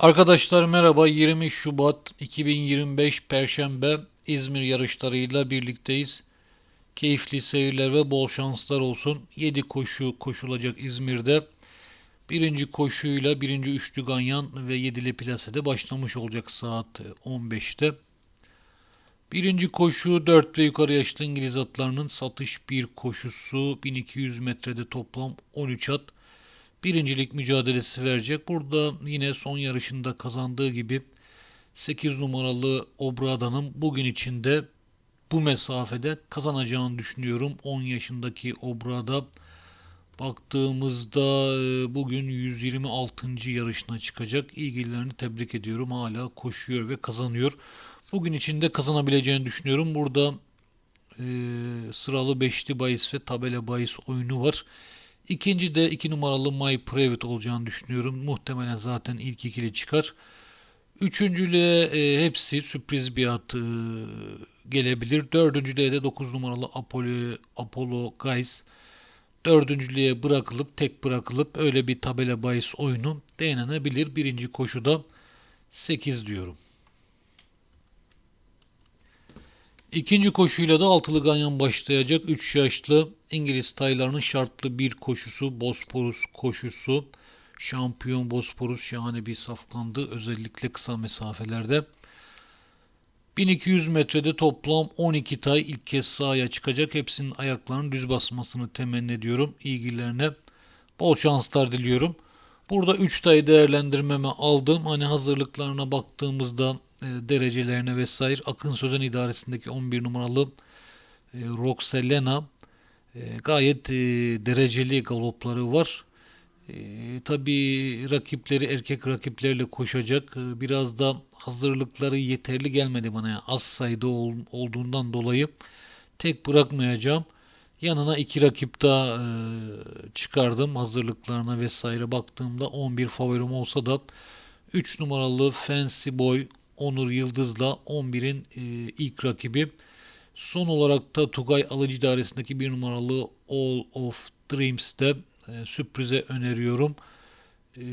Arkadaşlar merhaba 20 Şubat 2025 Perşembe İzmir yarışlarıyla birlikteyiz. Keyifli seyirler ve bol şanslar olsun. 7 koşu koşulacak İzmir'de. Birinci koşuyla birinci üçlü ganyan ve yedili plasede başlamış olacak saat 15'te. Birinci koşu 4 ve yukarı yaşlı İngiliz atlarının satış bir koşusu 1200 metrede toplam 13 at birincilik mücadelesi verecek. Burada yine son yarışında kazandığı gibi 8 numaralı Obrada'nın bugün içinde bu mesafede kazanacağını düşünüyorum. 10 yaşındaki Obrada baktığımızda e, bugün 126. yarışına çıkacak. İlgilerini tebrik ediyorum. Hala koşuyor ve kazanıyor. Bugün içinde kazanabileceğini düşünüyorum. Burada e, sıralı beşli bahis ve tabela bahis oyunu var. İkinci de 2 numaralı My Private olacağını düşünüyorum. Muhtemelen zaten ilk ikili çıkar. Üçüncülüğe e, hepsi sürpriz bir at e, gelebilir. Dördüncülüğe de 9 numaralı Apollo, Apollo Guys. Dördüncülüğe bırakılıp tek bırakılıp öyle bir tabela bahis oyunu denenebilir. Birinci koşuda 8 diyorum. İkinci koşuyla da altılı ganyan başlayacak. 3 yaşlı İngiliz taylarının şartlı bir koşusu Bosporus koşusu. Şampiyon Bosporus şahane bir safkandı. Özellikle kısa mesafelerde. 1200 metrede toplam 12 tay ilk kez sahaya çıkacak. Hepsinin ayaklarının düz basmasını temenni ediyorum. İlgilerine bol şanslar diliyorum. Burada 3 tay değerlendirmeme aldım. Hani hazırlıklarına baktığımızda e, derecelerine vesaire Akın Sözen idaresindeki 11 numaralı e, Roxelena gayet e, dereceli galopları var. E, Tabi rakipleri erkek rakiplerle koşacak. E, biraz da hazırlıkları yeterli gelmedi bana. Yani az sayıda ol, olduğundan dolayı tek bırakmayacağım. Yanına iki rakip daha e, çıkardım hazırlıklarına vesaire baktığımda 11 favorim olsa da 3 numaralı Fancy Boy Onur Yıldız'la 11'in e, ilk rakibi. Son olarak da Tugay Alıcı idaresindeki bir numaralı All of Dreams'te e, sürprize öneriyorum. E,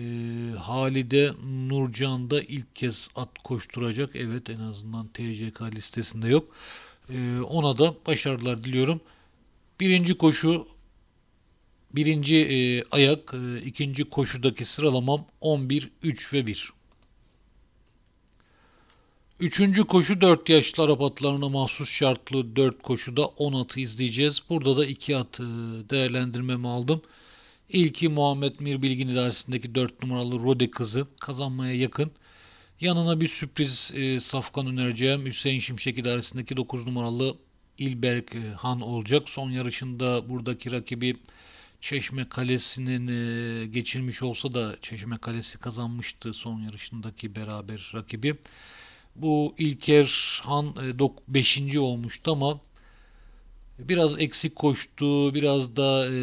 Halide Nurcan da ilk kez at koşturacak. Evet en azından TCK listesinde yok. E, ona da başarılar diliyorum. Birinci koşu birinci e, ayak, e, ikinci koşudaki sıralamam 11, 3 ve 1. Üçüncü koşu 4 yaşlı Arap atlarına mahsus şartlı 4 koşuda 10 atı izleyeceğiz. Burada da 2 at e, değerlendirmemi aldım. İlki Muhammed Mir Bilgin idaresindeki 4 numaralı Rode kızı kazanmaya yakın. Yanına bir sürpriz e, safkan önereceğim. Hüseyin Şimşek idaresindeki 9 numaralı İlberk e, Han olacak. Son yarışında buradaki rakibi Çeşme Kalesi'nin e, geçilmiş olsa da Çeşme Kalesi kazanmıştı son yarışındaki beraber rakibi. Bu İlker Han 5. E, olmuştu ama biraz eksik koştu. Biraz da e,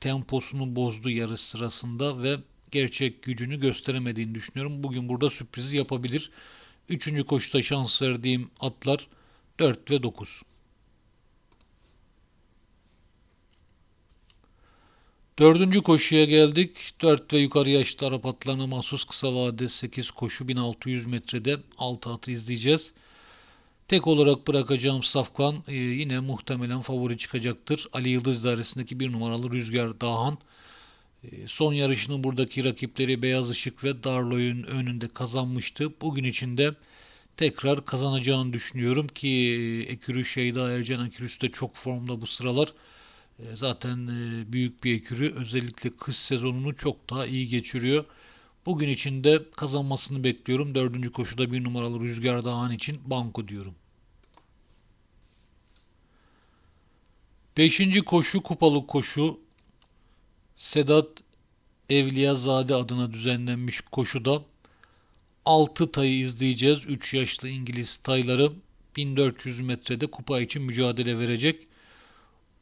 temposunu bozdu yarış sırasında ve gerçek gücünü gösteremediğini düşünüyorum. Bugün burada sürprizi yapabilir. Üçüncü koşuda şans verdiğim atlar 4 ve 9. Dördüncü koşuya geldik. 4 ve yukarı yaşlı Arap atlarına mahsus kısa vade 8 koşu 1600 metrede 6 atı izleyeceğiz. Tek olarak bırakacağım Safkan e, yine muhtemelen favori çıkacaktır. Ali Yıldız dairesindeki bir numaralı Rüzgar Dağhan. E, son yarışının buradaki rakipleri Beyaz Işık ve Darloy'un önünde kazanmıştı. Bugün içinde tekrar kazanacağını düşünüyorum ki e, Ekürü Şeyda Ercan Ekürüsü de çok formda bu sıralar. E, zaten e, büyük bir ekürü özellikle kış sezonunu çok daha iyi geçiriyor. Bugün içinde kazanmasını bekliyorum. Dördüncü koşuda bir numaralı Rüzgar Dağhan için banko diyorum. Beşinci koşu kupalı koşu Sedat Evliyazade adına düzenlenmiş koşuda 6 tayı izleyeceğiz. 3 yaşlı İngiliz tayları 1400 metrede kupa için mücadele verecek.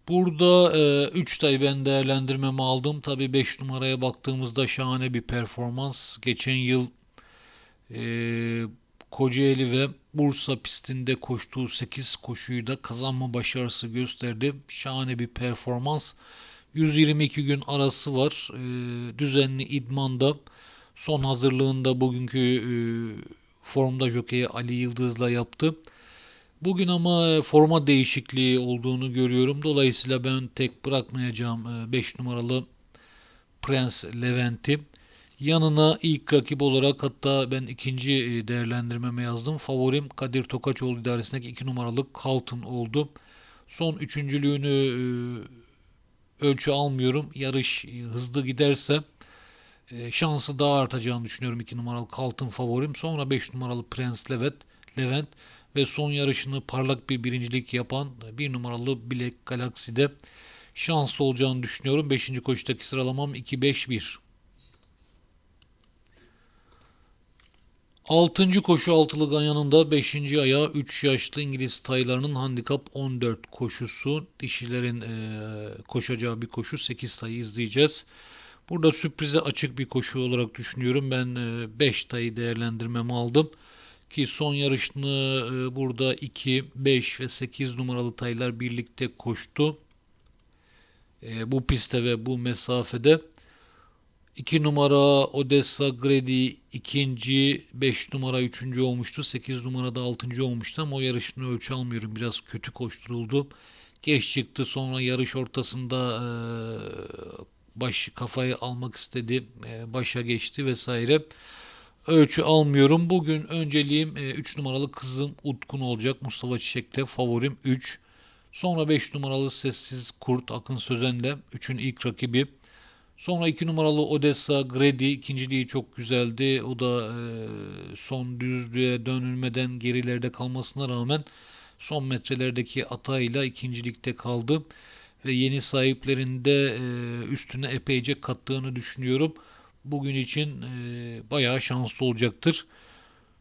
Burada 3 e, tay ben değerlendirmemi aldım. Tabi 5 numaraya baktığımızda şahane bir performans. Geçen yıl e, Kocaeli ve Bursa pistinde koştuğu 8 koşuyu da kazanma başarısı gösterdi. Şahane bir performans. 122 gün arası var. E, düzenli idmanda Son hazırlığında bugünkü e, formda jokeyi Ali Yıldız'la yaptı. Bugün ama e, forma değişikliği olduğunu görüyorum. Dolayısıyla ben tek bırakmayacağım 5 numaralı Prens Levent'i. Yanına ilk rakip olarak hatta ben ikinci e, değerlendirmeme yazdım. Favorim Kadir Tokaçoğlu idaresindeki 2 numaralı Kaltın oldu. Son üçüncülüğünü e, ölçü almıyorum. Yarış e, hızlı giderse şansı daha artacağını düşünüyorum 2 numaralı Kaltın favorim. Sonra 5 numaralı Prens Levent, Levent ve son yarışını parlak bir birincilik yapan 1 numaralı Black Galaxy'de şanslı olacağını düşünüyorum. 5. koşudaki sıralamam 2-5-1. Altıncı koşu altılı ganyanında 5. ayağı 3 yaşlı İngiliz taylarının handikap 14 koşusu. Dişilerin e, koşacağı bir koşu 8 sayı izleyeceğiz. Burada sürprize açık bir koşu olarak düşünüyorum. Ben 5 e, tayı değerlendirmemi aldım. Ki son yarışını e, burada 2, 5 ve 8 numaralı taylar birlikte koştu. E, bu pistte ve bu mesafede. 2 numara Odessa Grady ikinci, 5 numara üçüncü olmuştu. 8 numarada altıncı olmuştu ama o yarışını ölçü almıyorum. Biraz kötü koşturuldu. Geç çıktı sonra yarış ortasında e, baş kafayı almak istedi. Başa geçti vesaire. Ölçü almıyorum. Bugün önceliğim 3 e, numaralı kızım Utkun olacak. Mustafa Çiçek'te favorim 3. Sonra 5 numaralı Sessiz Kurt Akın Sözen'le 3'ün ilk rakibi. Sonra 2 numaralı Odessa Grady ikinciliği çok güzeldi. O da e, son düzlüğe dönülmeden gerilerde kalmasına rağmen son metrelerdeki atayla ikincilikte kaldı. Ve yeni sahiplerinde e, üstüne epeyce kattığını düşünüyorum. Bugün için e, bayağı şanslı olacaktır.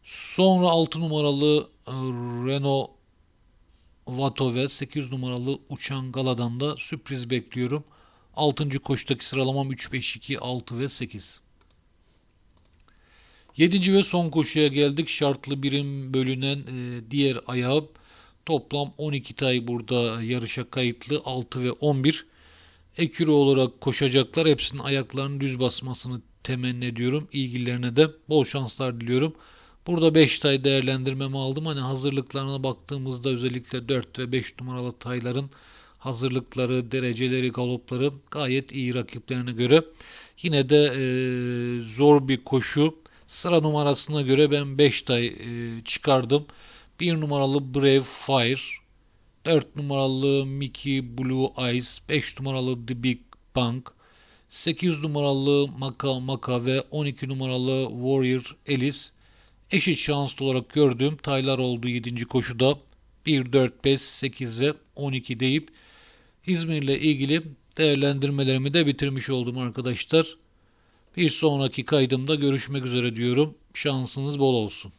Sonra 6 numaralı e, Renault Vato ve 8 numaralı Uçan Gala'dan da sürpriz bekliyorum. 6. koşudaki sıralamam 3, 5, 2, 6 ve 8. 7. ve son koşuya geldik. Şartlı birim bölünen e, diğer ayağı toplam 12 tay burada yarışa kayıtlı 6 ve 11. Eküre olarak koşacaklar. Hepsinin ayaklarının düz basmasını temenni ediyorum. İlgilerine de bol şanslar diliyorum. Burada 5 tay değerlendirmemi aldım. Hani hazırlıklarına baktığımızda özellikle 4 ve 5 numaralı tayların hazırlıkları, dereceleri, galopları gayet iyi rakiplerine göre. Yine de e, zor bir koşu. Sıra numarasına göre ben 5 tay e, çıkardım. 1 numaralı Brave Fire, 4 numaralı Mickey Blue Eyes, 5 numaralı The Big Bang, 8 numaralı Maka Maka ve 12 numaralı Warrior Alice eşit şanslı olarak gördüğüm taylar oldu 7. koşuda. 1, 4, 5, 8 ve 12 deyip İzmir'le ilgili değerlendirmelerimi de bitirmiş oldum arkadaşlar. Bir sonraki kaydımda görüşmek üzere diyorum. Şansınız bol olsun.